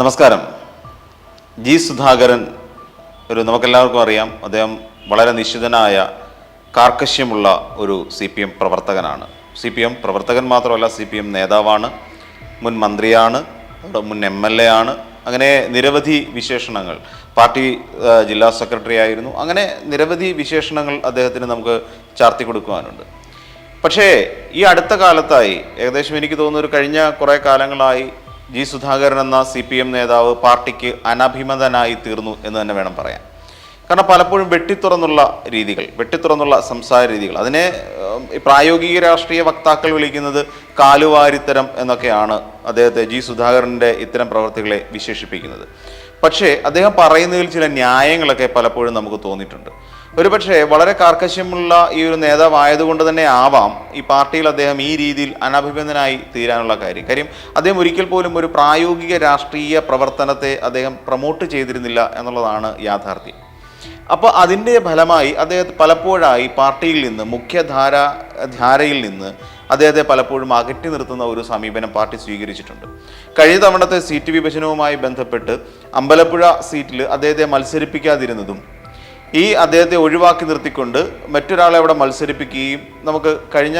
നമസ്കാരം. ജി സുധാകരൻ ഒരു നമുക്കെല്ലാവർക്കും അറിയാം അദ്ദേഹം വളരെ നിശ്ചിതനായ കാർക്കശ്യമുള്ള ഒരു സി പി എം പ്രവർത്തകനാണ്. സി പി എം പ്രവർത്തകൻ മാത്രമല്ല സി പി എം നേതാവാണ് മുൻ മന്ത്രിയാണ് മുൻ എം എൽ എ ആണ്. അങ്ങനെ നിരവധി വിശേഷണങ്ങൾ. പാർട്ടി ജില്ലാ സെക്രട്ടറി ആയിരുന്നു. അങ്ങനെ നിരവധി വിശേഷണങ്ങൾ അദ്ദേഹത്തിന് നമുക്ക് ചാർത്തി കൊടുക്കുവാനുണ്ട്. പക്ഷേ ഈ അടുത്ത കാലത്തായി ഏകദേശം എനിക്ക് തോന്നുന്നു ഒരു കഴിഞ്ഞ കുറേ കാലങ്ങളായി ജി സുധാകരൻ എന്ന സി പി എം നേതാവ് പാർട്ടിക്ക് അനഭിമതനായി തീർന്നു എന്ന് തന്നെ വേണം പറയാൻ. കാരണം പലപ്പോഴും വെട്ടിത്തുറന്നുള്ള രീതികൾ വെട്ടിത്തുറന്നുള്ള സംസാര രീതികൾ. അതിനെ പ്രായോഗിക രാഷ്ട്രീയ വക്താക്കൾ വിളിക്കുന്നത് കാലുവാരിത്തരം എന്നൊക്കെയാണ് അദ്ദേഹത്തെ ജി സുധാകരന്റെ ഇത്തരം പ്രവർത്തികളെ വിശേഷിപ്പിക്കുന്നത്. പക്ഷേ അദ്ദേഹം പറയുന്നതിൽ ചില ന്യായങ്ങളൊക്കെ പലപ്പോഴും നമുക്ക് തോന്നിയിട്ടുണ്ട്. ഒരുപക്ഷെ വളരെ കാർക്കശ്യമുള്ള ഈ ഒരു നേതാവായതുകൊണ്ട് തന്നെ ആവാം ഈ പാർട്ടിയിൽ അദ്ദേഹം ഈ രീതിയിൽ അനഭിബന്ധനായി തീരാനുള്ള കാര്യം. കാര്യം അദ്ദേഹം ഒരിക്കൽ പോലും ഒരു പ്രായോഗിക രാഷ്ട്രീയ പ്രവർത്തനത്തെ അദ്ദേഹം പ്രൊമോട്ട് ചെയ്തിരുന്നില്ല എന്നുള്ളതാണ് യാഥാർത്ഥ്യം. അപ്പോൾ അതിന്റെ ഫലമായി അദ്ദേഹത്തെ പലപ്പോഴായി പാർട്ടിയിൽ നിന്ന് മുഖ്യധാര ധാരയിൽ നിന്ന് അദ്ദേഹത്തെ പലപ്പോഴും അകറ്റി നിർത്തുന്ന ഒരു സമീപനം പാർട്ടി സ്വീകരിച്ചിട്ടുണ്ട്. കഴിഞ്ഞ തവണത്തെ സീറ്റ് വിഭജനവുമായി ബന്ധപ്പെട്ട് അമ്പലപ്പുഴ സീറ്റിൽ അദ്ദേഹത്തെ മത്സരിപ്പിക്കാതിരുന്നതും ഈ അദ്ദേഹത്തെ ഒഴിവാക്കി നിർത്തിക്കൊണ്ട് മറ്റൊരാളെ അവിടെ മത്സരിപ്പിക്കുകയും നമുക്ക് കഴിഞ്ഞ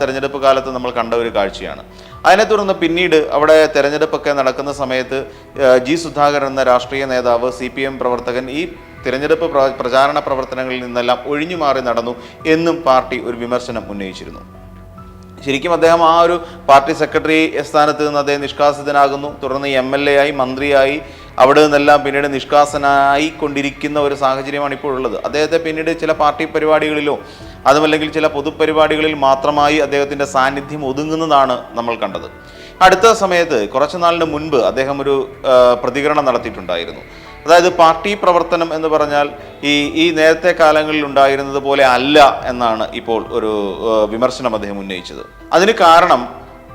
തെരഞ്ഞെടുപ്പ് കാലത്ത് നമ്മൾ കണ്ട ഒരു കാഴ്ചയാണ്. അതിനെ തുടർന്ന് പിന്നീട് അവിടെ തെരഞ്ഞെടുപ്പൊക്കെ നടക്കുന്ന സമയത്ത് ജി സുധാകരൻ എന്ന രാഷ്ട്രീയ നേതാവ് സി പി എം പ്രവർത്തകൻ ഈ തിരഞ്ഞെടുപ്പ് പ്ര- പ്രചാരണ പ്രവർത്തനങ്ങളിൽ നിന്നെല്ലാം ഒഴിഞ്ഞു മാറി നടന്നു എന്നും പാർട്ടി ഒരു വിമർശനം ഉന്നയിച്ചിരുന്നു. ശരിക്കും അദ്ദേഹം ആ ഒരു പാർട്ടി സെക്രട്ടറി സ്ഥാനത്ത് നിന്ന് അദ്ദേഹം നിഷ്കാസിതനാകുന്നു. തുടർന്ന് എം എൽ എ ആയി മന്ത്രിയായി അവിടെ നിന്നെല്ലാം പിന്നീട് നിഷ്കാസനായി കൊണ്ടിരിക്കുന്ന ഒരു സാഹചര്യമാണ് ഇപ്പോൾ ഉള്ളത്. അദ്ദേഹത്തെ പിന്നീട് ചില പാർട്ടി പരിപാടികളിലോ അതുമല്ലെങ്കിൽ ചില പൊതുപരിപാടികളിൽ മാത്രമായി അദ്ദേഹത്തിന്റെ സാന്നിധ്യം ഒതുങ്ങുന്നതാണ് നമ്മൾ കണ്ടത്. അടുത്ത സമയത്ത് കുറച്ചു നാളിന് മുൻപ് അദ്ദേഹം ഒരു പ്രതികരണം നടത്തിയിട്ടുണ്ടായിരുന്നു. അതായത് പാർട്ടി പ്രവർത്തനം എന്ന് പറഞ്ഞാൽ ഈ ഈ നേരത്തെ കാലങ്ങളിൽ ഉണ്ടായിരുന്നത് പോലെ അല്ല എന്നാണ് ഇപ്പോൾ ഒരു വിമർശനം അദ്ദേഹം ഉന്നയിച്ചത്. അതിന് കാരണം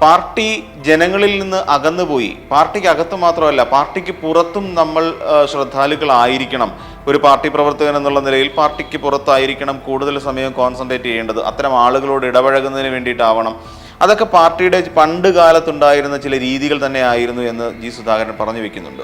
പാർട്ടി ജനങ്ങളിൽ നിന്ന് അകന്നുപോയി. പാർട്ടിക്ക് അകത്ത് മാത്രമല്ല പാർട്ടിക്ക് പുറത്തും നമ്മൾ ശ്രദ്ധാലുക്കളായിരിക്കണം. ഒരു പാർട്ടി പ്രവർത്തകൻ എന്നുള്ള നിലയിൽ പാർട്ടിക്ക് പുറത്തായിരിക്കണം കൂടുതൽ സമയം കോൺസെൻട്രേറ്റ് ചെയ്യേണ്ടത്. അത്തരം ആളുകളോട് ഇടപഴകുന്നതിന് വേണ്ടിയിട്ടാവണം. അതൊക്കെ പാർട്ടിയുടെ പണ്ട് കാലത്തുണ്ടായിരുന്ന ചില രീതികൾ തന്നെ ആയിരുന്നു എന്ന് ജി സുധാകരൻ പറഞ്ഞു വെക്കുന്നുണ്ട്.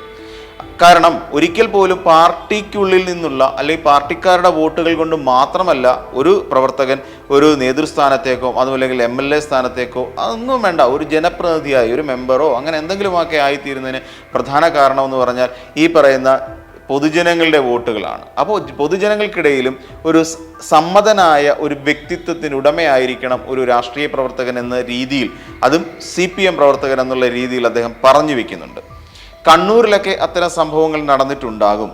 കാരണം ഒരിക്കൽ പോലും പാർട്ടിക്കുള്ളിൽ നിന്നുള്ള അല്ലെങ്കിൽ പാർട്ടിക്കാരുടെ വോട്ടുകൾ കൊണ്ട് മാത്രമല്ല ഒരു പ്രവർത്തകൻ ഒരു നേതൃസ്ഥാനത്തേക്കോ അതുമല്ലെങ്കിൽ എം എൽ എ സ്ഥാനത്തേക്കോ അതൊന്നും വേണ്ട. ഒരു ജനപ്രതിനിധിയായി ഒരു മെമ്പറോ അങ്ങനെ എന്തെങ്കിലുമൊക്കെ ആയിത്തീരുന്നതിന് പ്രധാന കാരണമെന്ന് പറഞ്ഞാൽ ഈ പറയുന്ന പൊതുജനങ്ങളുടെ വോട്ടുകളാണ്. അപ്പോൾ പൊതുജനങ്ങൾക്കിടയിലും ഒരു സമ്മതനായ ഒരു വ്യക്തിത്വത്തിന് ഉടമയായിരിക്കണം ഒരു രാഷ്ട്രീയ പ്രവർത്തകൻ എന്ന രീതിയിൽ അതും സി പി എം പ്രവർത്തകൻ എന്നുള്ള രീതിയിൽ അദ്ദേഹം പറഞ്ഞു വെക്കുന്നുണ്ട്. കണ്ണൂരിലൊക്കെ അത്തരം സംഭവങ്ങൾ നടന്നിട്ടുണ്ടാകും.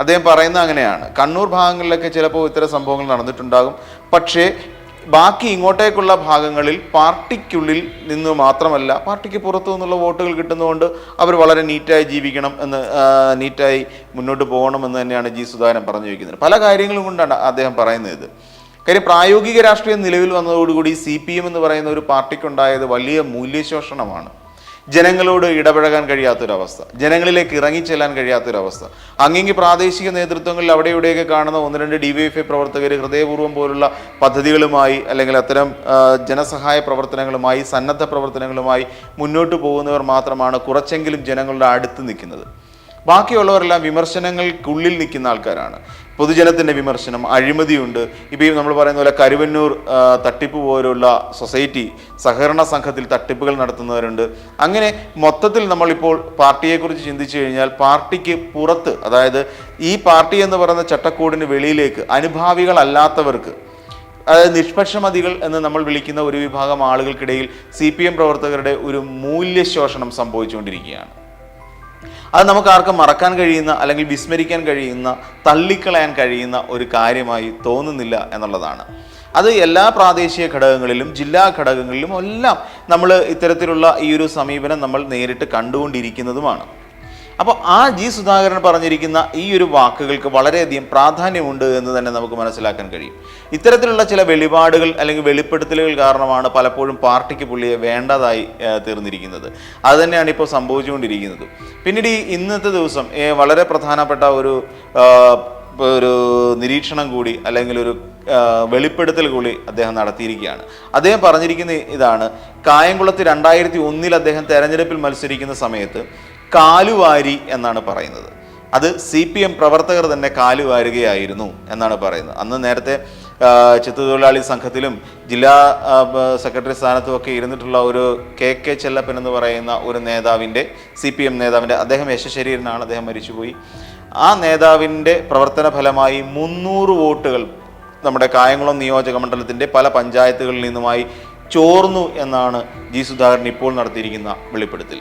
അദ്ദേഹം പറയുന്നത് അങ്ങനെയാണ്. കണ്ണൂർ ഭാഗങ്ങളിലൊക്കെ ചിലപ്പോൾ ഇത്തരം സംഭവങ്ങൾ നടന്നിട്ടുണ്ടാകും. പക്ഷേ ബാക്കി ഇങ്ങോട്ടേക്കുള്ള ഭാഗങ്ങളിൽ പാർട്ടിക്കുള്ളിൽ നിന്ന് മാത്രമല്ല പാർട്ടിക്ക് പുറത്തു നിന്നുള്ള വോട്ടുകൾ കിട്ടുന്നതുകൊണ്ട് അവർ വളരെ നീറ്റായി ജീവിക്കണം എന്ന് നീറ്റായി മുന്നോട്ട് പോകണം എന്ന് തന്നെയാണ് ജി സുധാകരൻ പറഞ്ഞു വയ്ക്കുന്നത് പല കാര്യങ്ങളും കൊണ്ടാണ് അദ്ദേഹം പറയുന്നത് ഇത്. കാര്യം പ്രായോഗിക രാഷ്ട്രീയം നിലവിൽ വന്നതോടുകൂടി സി പി എം എന്ന് പറയുന്ന ഒരു പാർട്ടിക്കുണ്ടായത് വലിയ മൂല്യശോഷണമാണ്. ജനങ്ങളോട് ഇടപഴകാൻ കഴിയാത്തൊരവസ്ഥ. ജനങ്ങളിലേക്ക് ഇറങ്ങിച്ചെല്ലാൻ കഴിയാത്തൊരവസ്ഥ. അങ്ങെങ്കിൽ പ്രാദേശിക നേതൃത്വങ്ങളിൽ അവിടെ ഇവിടെയൊക്കെ കാണുന്ന ഒന്ന് രണ്ട് ഡി വൈ എഫ് ഐ പ്രവർത്തകർ ഹൃദയപൂർവം പോലുള്ള പദ്ധതികളുമായി അല്ലെങ്കിൽ അത്തരം ജനസഹായ പ്രവർത്തനങ്ങളുമായി സന്നദ്ധ പ്രവർത്തനങ്ങളുമായി മുന്നോട്ട് പോകുന്നവർ മാത്രമാണ് കുറച്ചെങ്കിലും ജനങ്ങളുടെ അടുത്ത് നിൽക്കുന്നത്. ബാക്കിയുള്ളവരെല്ലാം വിമർശനങ്ങൾക്കുള്ളിൽ നിൽക്കുന്ന ആൾക്കാരാണ്. പൊതുജനത്തിന്റെ വിമർശനം അഴിമതിയുണ്ട്. ഇപ്പോൾ ഈ നമ്മൾ പറയുന്ന പോലെ കരുവന്നൂർ തട്ടിപ്പ് പോലുള്ള സൊസൈറ്റി സഹകരണ സംഘത്തിൽ തട്ടിപ്പുകൾ നടത്തുന്നവരുണ്ട്. അങ്ങനെ മൊത്തത്തിൽ നമ്മളിപ്പോൾ പാർട്ടിയെക്കുറിച്ച് ചിന്തിച്ചു കഴിഞ്ഞാൽ പാർട്ടിക്ക് പുറത്ത് അതായത് ഈ പാർട്ടി എന്ന് പറയുന്ന ചട്ടക്കൂടിന് വെളിയിലേക്ക് അനുഭാവികളല്ലാത്തവർക്ക് അതായത് നിഷ്പക്ഷമതികൾ എന്ന് നമ്മൾ വിളിക്കുന്ന ഒരു വിഭാഗം ആളുകൾക്കിടയിൽ സി പി എം പ്രവർത്തകരുടെ ഒരു മൂല്യശോഷണം സംഭവിച്ചുകൊണ്ടിരിക്കുകയാണ്. അത് നമുക്ക് ആർക്കും മറക്കാൻ കഴിയുന്ന അല്ലെങ്കിൽ വിസ്മരിക്കാൻ കഴിയുന്ന തള്ളിക്കളയാൻ കഴിയുന്ന ഒരു കാര്യമായി തോന്നുന്നില്ല എന്നുള്ളതാണ്. അത് എല്ലാ പ്രാദേശിക ഘടകങ്ങളിലും ജില്ലാ ഘടകങ്ങളിലും എല്ലാം നമ്മൾ ഇത്തരത്തിലുള്ള ഈ ഒരു സമീപനം നമ്മൾ നേരിട്ട് കണ്ടുകൊണ്ടിരിക്കുന്നതുമാണ്. അപ്പോൾ ആ ജി സുധാകരൻ പറഞ്ഞിരിക്കുന്ന ഈ ഒരു വാക്കുകൾക്ക് വളരെയധികം പ്രാധാന്യമുണ്ട് എന്ന് തന്നെ നമുക്ക് മനസ്സിലാക്കാൻ കഴിയും. ഇത്തരത്തിലുള്ള ചില വെളിപാടുകൾ അല്ലെങ്കിൽ വെളിപ്പെടുത്തലുകൾ കാരണമാണ് പലപ്പോഴും പാർട്ടിക്ക് പുള്ളിയെ വേണ്ടതായി തീർന്നിരിക്കുന്നത്. അത് തന്നെയാണ് ഇപ്പോൾ സംഭവിച്ചുകൊണ്ടിരിക്കുന്നത്. പിന്നീട് ഈ ഇന്നത്തെ ദിവസം വളരെ പ്രധാനപ്പെട്ട ഒരു ഒരു നിരീക്ഷണം കൂടി അല്ലെങ്കിൽ ഒരു വെളിപ്പെടുത്തൽ കൂടി അദ്ദേഹം നടത്തിയിരിക്കുകയാണ്. അദ്ദേഹം പറഞ്ഞിരിക്കുന്ന ഇതാണ് കായംകുളത്ത് രണ്ടായിരത്തി ഒന്നിൽ അദ്ദേഹം തെരഞ്ഞെടുപ്പിൽ മത്സരിക്കുന്ന സമയത്ത് കാലുവാരി എന്നാണ് പറയുന്നത്. അത് സി പി എം പ്രവർത്തകർ തന്നെ കാലുവാരുകയായിരുന്നു എന്നാണ് പറയുന്നത്. അന്ന് നേരത്തെ ചിത്തുതൊഴിലാളി സംഘത്തിലും ജില്ലാ സെക്രട്ടറി സ്ഥാനത്തും ഒക്കെ ഇരുന്നിട്ടുള്ള ഒരു കെ കെ ചെല്ലപ്പൻ എന്ന് പറയുന്ന ഒരു നേതാവിന്റെ സി പി എം നേതാവിന്റെ അദ്ദേഹം യശശരീരനാണ് അദ്ദേഹം മരിച്ചുപോയി. ആ നേതാവിന്റെ പ്രവർത്തന ഫലമായി മുന്നൂറ് വോട്ടുകൾ നമ്മുടെ കായംകുളം നിയോജക മണ്ഡലത്തിന്റെ പല പഞ്ചായത്തുകളിൽ നിന്നുമായി ചോർന്നു എന്നാണ് ജി സുധാകരൻ ഇപ്പോൾ നടത്തിയിരിക്കുന്ന വെളിപ്പെടുത്തൽ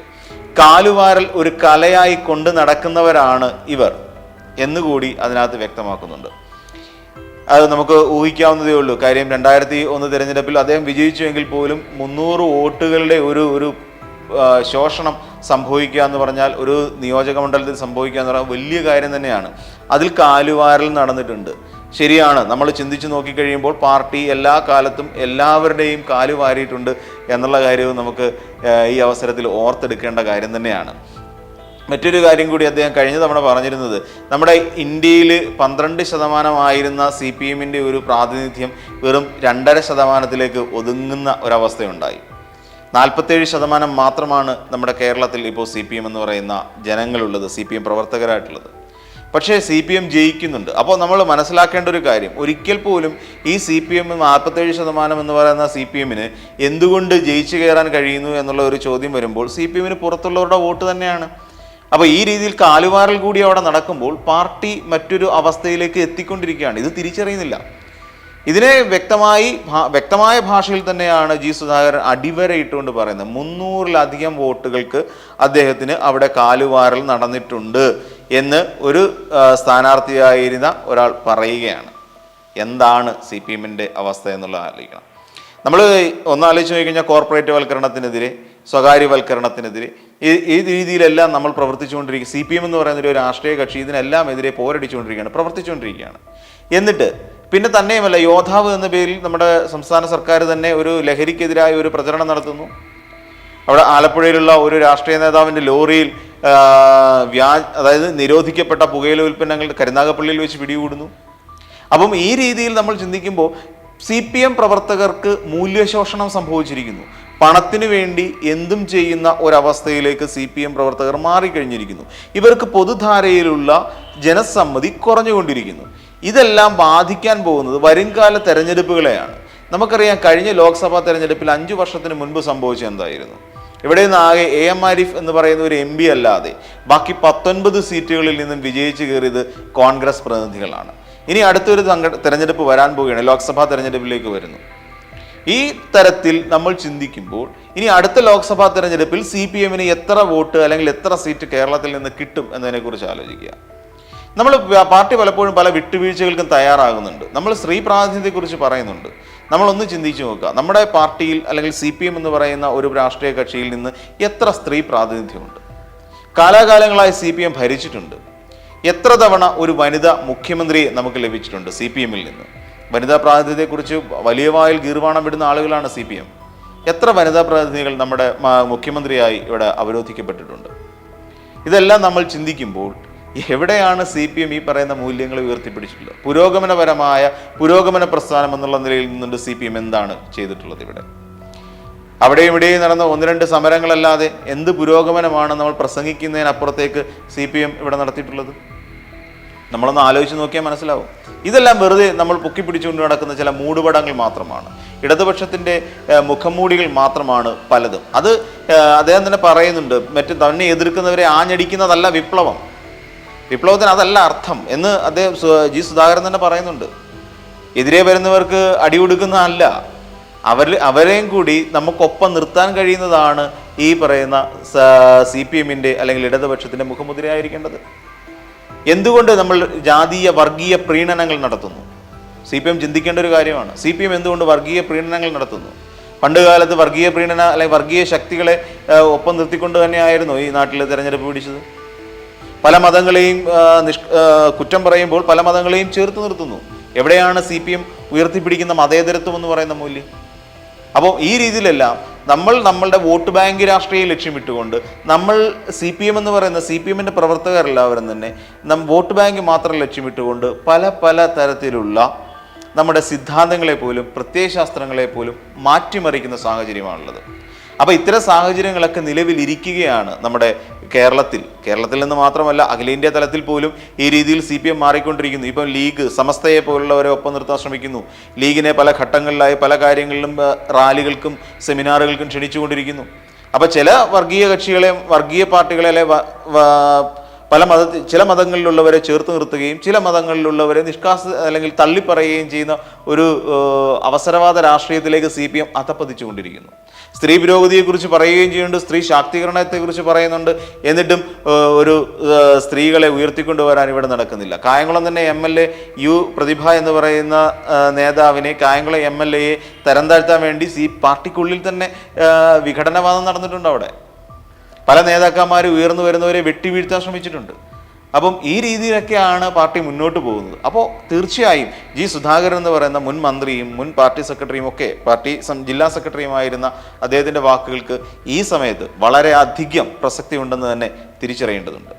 കാലുവാരൽ ഒരു കലയായി കൊണ്ട് നടക്കുന്നവരാണ് ഇവർ എന്നുകൂടി അതിനകത്ത് വ്യക്തമാക്കുന്നുണ്ട്. അത് നമുക്ക് ഊഹിക്കാവുന്നതേ ഉള്ളൂ. കാര്യം രണ്ടായിരത്തി ഒന്ന് തിരഞ്ഞെടുപ്പിൽ അദ്ദേഹം വിജയിച്ചുവെങ്കിൽ പോലും മുന്നൂറ് വോട്ടുകളുടെ ഒരു ഒരു ശോഷണം സംഭവിക്കുക എന്ന് പറഞ്ഞാൽ ഒരു നിയോജക മണ്ഡലത്തിൽ സംഭവിക്കുക എന്ന് പറഞ്ഞാൽ വലിയ കാര്യം തന്നെയാണ്. അതിൽ കാലുവാരൽ നടന്നിട്ടുണ്ട്. ശരിയാണ്. നമ്മൾ ചിന്തിച്ചു നോക്കിക്കഴിയുമ്പോൾ പാർട്ടി എല്ലാ കാലത്തും എല്ലാവരുടെയും കാൽ വാരിയിട്ടുണ്ട് എന്നുള്ള കാര്യവും നമുക്ക് ഈ അവസരത്തിൽ ഓർത്തെടുക്കേണ്ട കാര്യം തന്നെയാണ്. മറ്റൊരു കാര്യം കൂടി അദ്ദേഹം കഴിഞ്ഞ തവണ പറഞ്ഞിരുന്നത് നമ്മുടെ ഇന്ത്യയിൽ പന്ത്രണ്ട് ശതമാനമായിരുന്ന സി പി എമ്മിന്റെ ഒരു പ്രാതിനിധ്യം വെറും രണ്ടര ശതമാനത്തിലേക്ക് ഒതുങ്ങുന്ന ഒരവസ്ഥയുണ്ടായി. നാൽപ്പത്തേഴ് ശതമാനം മാത്രമാണ് നമ്മുടെ കേരളത്തിൽ ഇപ്പോൾ സി പി എം എന്ന് പറയുന്ന ജനങ്ങളുള്ളത് സി പി എം പ്രവർത്തകരായിട്ടുള്ളത്. പക്ഷേ സി പി എം ജയിക്കുന്നുണ്ട്. അപ്പോൾ നമ്മൾ മനസ്സിലാക്കേണ്ട ഒരു കാര്യം ഒരിക്കൽ പോലും ഈ സി പി എം നാൽപ്പത്തേഴ് ശതമാനം എന്ന് പറയുന്ന സി പി എമ്മിന് എന്തുകൊണ്ട് ജയിച്ചു കയറാൻ കഴിയുന്നു എന്നുള്ള ഒരു ചോദ്യം വരുമ്പോൾ സി പി എമ്മിന് പുറത്തുള്ളവരുടെ വോട്ട് തന്നെയാണ്. അപ്പോൾ ഈ രീതിയിൽ കാലുവാറൽ കൂടി അവിടെ നടക്കുമ്പോൾ പാർട്ടി മറ്റൊരു അവസ്ഥയിലേക്ക് എത്തിക്കൊണ്ടിരിക്കുകയാണ്. ഇത് തിരിച്ചറിയുന്നില്ല. ഇതിനെ വ്യക്തമായി വ്യക്തമായ ഭാഷയിൽ തന്നെയാണ് ജി സുധാകരൻ അടിവരയിട്ടുകൊണ്ട് പറയുന്നത്. മുന്നൂറിലധികം വോട്ടുകൾക്ക് അദ്ദേഹത്തിന് അവിടെ കാലുവാരൽ നടന്നിട്ടുണ്ട്. എന്ന് ഒരു സ്ഥാനാർത്ഥിയായിരുന്ന ഒരാൾ പറയുകയാണ്. എന്താണ് സി പി എമ്മിന്റെ അവസ്ഥ എന്നുള്ളത് ആലോചിക്കണം. നമ്മൾ ഒന്ന് ആലോചിച്ച് നോക്കി കഴിഞ്ഞാൽ കോർപ്പറേറ്റ് വൽക്കരണത്തിനെതിരെ സ്വകാര്യവൽക്കരണത്തിനെതിരെ ഈ ഈ രീതിയിലെല്ലാം നമ്മൾ പ്രവർത്തിച്ചുകൊണ്ടിരിക്കുക സി പി എം എന്ന് പറയുന്ന ഒരു രാഷ്ട്രീയ കക്ഷി ഇതിനെല്ലാം എതിരെ പോരടിച്ചുകൊണ്ടിരിക്കുകയാണ് പ്രവർത്തിച്ചുകൊണ്ടിരിക്കുകയാണ്. എന്നിട്ട് പിന്നെ തന്നെയുമല്ല യോദ്ധാവ് എന്ന പേരിൽ നമ്മുടെ സംസ്ഥാന സർക്കാർ തന്നെ ഒരു ലഹരിക്കെതിരായ ഒരു പ്രചരണം നടത്തുന്നു. അവിടെ ആലപ്പുഴയിലുള്ള ഒരു രാഷ്ട്രീയ നേതാവിന്റെ ലോറിയിൽ വ്യാ അതായത് നിരോധിക്കപ്പെട്ട പുകയില ഉൽപ്പന്നങ്ങൾ കരുനാഗപ്പള്ളിയിൽ വെച്ച് പിടികൂടുന്നു. അപ്പം ഈ രീതിയിൽ നമ്മൾ ചിന്തിക്കുമ്പോൾ സി പി എം പ്രവർത്തകർക്ക് മൂല്യശോഷണം സംഭവിച്ചിരിക്കുന്നു. പണത്തിനു വേണ്ടി എന്തും ചെയ്യുന്ന ഒരവസ്ഥയിലേക്ക് സി പി എം പ്രവർത്തകർ മാറിക്കഴിഞ്ഞിരിക്കുന്നു. ഇവർക്ക് പൊതുധാരയിലുള്ള ജനസമ്മതി കുറഞ്ഞുകൊണ്ടിരിക്കുന്നു. ഇതെല്ലാം ബാധിക്കാൻ പോകുന്നത് വരുംകാല തെരഞ്ഞെടുപ്പുകളെയാണ്. നമുക്കറിയാം കഴിഞ്ഞ ലോക്സഭാ തെരഞ്ഞെടുപ്പിൽ അഞ്ചു വർഷത്തിന് മുൻപ് സംഭവിച്ചത് എന്തായിരുന്നു? ഇവിടെ നിന്ന് ആകെ എ എം ആരിഫ് എന്ന് പറയുന്ന ഒരു എം പി അല്ലാതെ ബാക്കി പത്തൊൻപത് സീറ്റുകളിൽ നിന്നും വിജയിച്ചു കയറിയത് കോൺഗ്രസ് പ്രതിനിധികളാണ്. ഇനി അടുത്തൊരു തെരഞ്ഞെടുപ്പ് വരാൻ പോവുകയാണ് ലോക്സഭാ തെരഞ്ഞെടുപ്പിലേക്ക് വരുന്നു. ഈ തരത്തിൽ നമ്മൾ ചിന്തിക്കുമ്പോൾ ഇനി അടുത്ത ലോക്സഭാ തെരഞ്ഞെടുപ്പിൽ സി പി എമ്മിന് എത്ര വോട്ട് അല്ലെങ്കിൽ എത്ര സീറ്റ് കേരളത്തിൽ നിന്ന് കിട്ടും എന്നതിനെക്കുറിച്ച് ആലോചിക്കുക. നമ്മൾ പാർട്ടി പലപ്പോഴും പല വിട്ടുവീഴ്ചകൾക്കും തയ്യാറാകുന്നുണ്ട്. നമ്മൾ സ്ത്രീ പ്രാതിനിധ്യത്തെക്കുറിച്ച് പറയുന്നുണ്ട്. നമ്മളൊന്ന് ചിന്തിച്ചു നോക്കുക. നമ്മുടെ പാർട്ടിയിൽ അല്ലെങ്കിൽ സി പി എം എന്ന് പറയുന്ന ഒരു രാഷ്ട്രീയ കക്ഷിയിൽ നിന്ന് എത്ര സ്ത്രീ പ്രാതിനിധ്യമുണ്ട്? കാലാകാലങ്ങളായി സി പി എം ഭരിച്ചിട്ടുണ്ട്. എത്ര തവണ ഒരു വനിതാ മുഖ്യമന്ത്രിയെ നമുക്ക് ലഭിച്ചിട്ടുണ്ട് സി പി എമ്മിൽ നിന്ന്? വനിതാ പ്രാതിനിധ്യത്തെക്കുറിച്ച് വലിയ വായിൽ ഗീർവാണം വിടുന്ന ആളുകളാണ് സി പി എം എത്ര വനിതാ പ്രതിനിധികൾ നമ്മുടെ മുഖ്യമന്ത്രിയായി ഇവിടെ അവരോധിക്കപ്പെട്ടിട്ടുണ്ട്? ഇതെല്ലാം നമ്മൾ ചിന്തിക്കുമ്പോൾ എവിടെയാണ് സി പി എം ഈ പറയുന്ന മൂല്യങ്ങൾ ഉയർത്തിപ്പിടിച്ചിട്ടുള്ളത്? പുരോഗമനപരമായ പുരോഗമന പ്രസ്ഥാനം എന്നുള്ള നിലയിൽ നിന്നുകൊണ്ട് സി പി എം എന്താണ് ചെയ്തിട്ടുള്ളത് ഇവിടെ? അവിടെയും ഇവിടെയും നടന്ന ഒന്ന് രണ്ട് സമരങ്ങളല്ലാതെ എന്ത് പുരോഗമനമാണ് നമ്മൾ പ്രസംഗിക്കുന്നതിനപ്പുറത്തേക്ക് സി പി എം ഇവിടെ നടത്തിയിട്ടുള്ളത്? നമ്മളൊന്ന് ആലോചിച്ച് നോക്കിയാൽ മനസ്സിലാവും. ഇതെല്ലാം വെറുതെ നമ്മൾ പൊക്കി പിടിച്ചുകൊണ്ട് നടക്കുന്ന ചില മൂടുപടങ്ങൾ മാത്രമാണ്. ഇടതുപക്ഷത്തിന്റെ മുഖംമൂടികൾ മാത്രമാണ് പലതും. അത് അദ്ദേഹം തന്നെ പറയുന്നുണ്ട് മറ്റു തന്നെ എതിർക്കുന്നവരെ ആഞ്ഞടിക്കുന്നതല്ല വിപ്ലവം. വിപ്ലവത്തിന് അതല്ല അർത്ഥം എന്ന് അദ്ദേഹം ജി സുധാകരൻ തന്നെ പറയുന്നുണ്ട്. എതിരെ വരുന്നവർക്ക് അടി കൊടുക്കുന്നതല്ല. അവരിൽ അവരെയും കൂടി നമുക്കൊപ്പം നിർത്താൻ കഴിയുന്നതാണ് ഈ പറയുന്ന സി പി എമ്മിന്റെ അല്ലെങ്കിൽ ഇടതുപക്ഷത്തിന്റെ മുഖമുദ്രയായിരിക്കേണ്ടത്. എന്തുകൊണ്ട് നമ്മൾ ജാതീയ വർഗീയ പ്രീണനങ്ങൾ നടത്തുന്നു? സി പി എം ചിന്തിക്കേണ്ട ഒരു കാര്യമാണ്. സി പി എം എന്തുകൊണ്ട് വർഗീയ പ്രീണനങ്ങൾ നടത്തുന്നു? പണ്ട് കാലത്ത് വർഗീയ പ്രീണന അല്ലെങ്കിൽ വർഗീയ ശക്തികളെ ഒപ്പം നിർത്തിക്കൊണ്ട് തന്നെയായിരുന്നു ഈ നാട്ടിൽ തെരഞ്ഞെടുപ്പ് പിടിച്ചത്. പല മതങ്ങളെയും നിഷ് കുറ്റം പറയുമ്പോൾ പല മതങ്ങളെയും ചേർത്ത് നിർത്തുന്നു. എവിടെയാണ് സി പി എം ഉയർത്തിപ്പിടിക്കുന്ന മതേതരത്വം എന്ന് പറയുന്ന മൂല്യം? അപ്പോൾ ഈ രീതിയിലെല്ലാം നമ്മൾ നമ്മളുടെ വോട്ട് ബാങ്ക് രാഷ്ട്രീയം ലക്ഷ്യമിട്ടുകൊണ്ട് നമ്മൾ സി പി എം എന്ന് പറയുന്ന സി പി എമ്മിന്റെ പ്രവർത്തകരെല്ലാവരും തന്നെ നം വോട്ട് ബാങ്ക് മാത്രം ലക്ഷ്യമിട്ടുകൊണ്ട് പല പല തരത്തിലുള്ള നമ്മുടെ സിദ്ധാന്തങ്ങളെ പോലും പ്രത്യയശാസ്ത്രങ്ങളെ പോലും മാറ്റിമറിക്കുന്ന സാഹചര്യമാണുള്ളത്. അപ്പോൾ ഇത്തരം സാഹചര്യങ്ങളൊക്കെ നിലവിലിരിക്കുകയാണ് നമ്മുടെ കേരളത്തിൽ. കേരളത്തിൽ നിന്ന് മാത്രമല്ല അഖിലേന്ത്യാ തലത്തിൽ പോലും ഈ രീതിയിൽ സി പി എം മാറിക്കൊണ്ടിരിക്കുന്നു. ഇപ്പം ലീഗ് സമസ്തയെ പോലുള്ളവരെ ഒപ്പം നിർത്താൻ ശ്രമിക്കുന്നു. ലീഗിനെ പല ഘട്ടങ്ങളിലായി പല കാര്യങ്ങളിലും റാലികൾക്കും സെമിനാറുകൾക്കും ക്ഷണിച്ചുകൊണ്ടിരിക്കുന്നു. അപ്പോൾ ചില വർഗീയ കക്ഷികളെ വർഗീയ പാർട്ടികളെ പല മത ചില മതങ്ങളിലുള്ളവരെ ചേർത്ത് നിർത്തുകയും ചില മതങ്ങളിലുള്ളവരെ നിഷ്കാസ അല്ലെങ്കിൽ തള്ളിപ്പറയുകയും ചെയ്യുന്ന ഒരു അവസരവാദ രാഷ്ട്രീയത്തിലേക്ക് സി പി എം അധപ്പതിച്ചുകൊണ്ടിരിക്കുന്നു. സ്ത്രീ പുരോഗതിയെക്കുറിച്ച് പറയുകയും ചെയ്യുന്നുണ്ട് സ്ത്രീ ശാക്തീകരണത്തെക്കുറിച്ച് പറയുന്നുണ്ട്. എന്നിട്ടും ഒരു സ്ത്രീകളെ ഉയർത്തിക്കൊണ്ടുവരാൻ ഇവിടെ നടക്കുന്നില്ല. കായംകുളം തന്നെ M L A U Prathibha എന്ന് പറയുന്ന നേതാവിനെ കായംകുളം എം എൽ എയെ തരം താഴ്ത്താൻ വേണ്ടി സി പാർട്ടിക്കുള്ളിൽ തന്നെ വിഘടനവാദം നടന്നിട്ടുണ്ട് അവിടെ. പല നേതാക്കന്മാർ ഉയർന്നു വരുന്നവരെ വെട്ടിവീഴ്ത്താൻ ശ്രമിച്ചിട്ടുണ്ട്. അപ്പം ഈ രീതിയിലൊക്കെയാണ് പാർട്ടി മുന്നോട്ട് പോകുന്നത്. അപ്പോൾ തീർച്ചയായും ജി സുധാകരൻ എന്ന് പറയുന്ന മുൻ മന്ത്രിയും മുൻ പാർട്ടി സെക്രട്ടറിയും ഒക്കെ പാർട്ടി ജില്ലാ സെക്രട്ടറിയുമായിരുന്ന അദ്ദേഹത്തിന്റെ വാക്കുകൾക്ക് ഈ സമയത്ത് വളരെ അധികം പ്രസക്തി ഉണ്ടെന്ന് തന്നെ തിരിച്ചറിയേണ്ടതുണ്ട്.